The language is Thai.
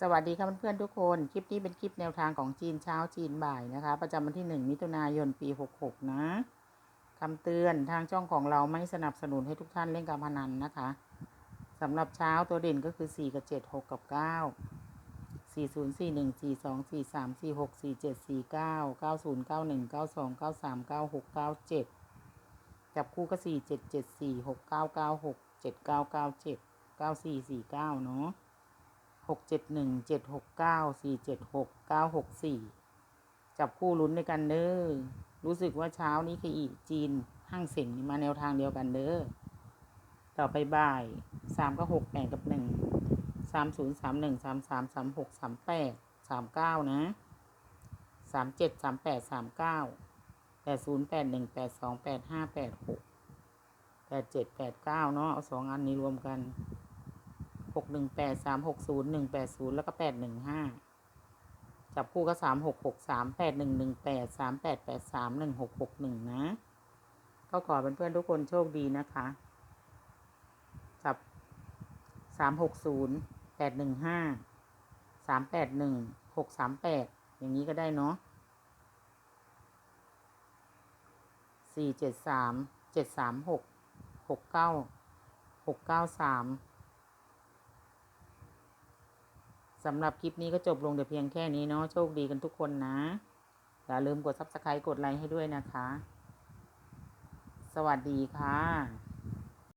สวัสดีค่ะเพื่อนๆทุกคน คลิปนี้เป็นคลิปแนวทางของจีนเช้าจีนบ่ายนะคะ ประจำวันที่ 1 มิถุนายนปี 66 นะคำเตือนทางช่องของเราไม่สนับสนุนให้ทุกท่านเล่นการพนันนะคะสำหรับเช้าตัวเด่นก็คือ 4 กับ 7 6 กับ 9 4 0 4 1 4 2 4 3 4 6 4 7 4 9 9 0 9 1 9 2 9 3 9 6 9 7 จับคู่ก็ 4 7 7 4 6 9 9 6 7 9 9 7 9 4 4 9 เนาะ หกเจ็ดหนึ่งเจ็ดหกเก้าสี่เจ็ดหกเก้าหกสี่จับคู่ลุ้นด้วยกันเด้อรู้สึกว่าเช้านี้คืออีจีนห้างเสียงมาแนวทางเดียวกันเด้อต่อไปบ่ายสามก็หกแปดกับหนึ่งสามศูนย์สามหนึ่งสามสามสามหกสามแปดสามเก้านะสามเจ็ดสามแปดสามเก้าแปดศูนย์แปดหนึ่งแปดสองแปดห้าแปดหกแปดเจ็ดแปดเก้าเนาะเอาสองอันนี้รวมกัน หกหนึ่งแปดสามหกศูนย์หนึ่งแปดศูนย์แล้วก็แปดหนึ่งห้าจับคู่ก็สามหกหกสามแปดหนึ่งหนึ่งแปดสามแปดแปดสามหนึ่งหกหกหนึ่งนะ ก็ขอเพื่อนๆทุกคนโชคดีนะคะ จับสามหกศูนย์แปดหนึ่งห้าสามแปดหนึ่งหกสามแปดอย่างนี้ก็ได้เนาะสี่เจ็ดสามเจ็ดสามหกหกเก้าหกเก้าสาม สำหรับคลิปนี้ก็จบลงแต่เพียงแค่นี้เนาะโชคดีกันทุกคนนะ อย่าลืมกด subscribe กดไลค์ให้ด้วยนะคะ สวัสดีค่ะ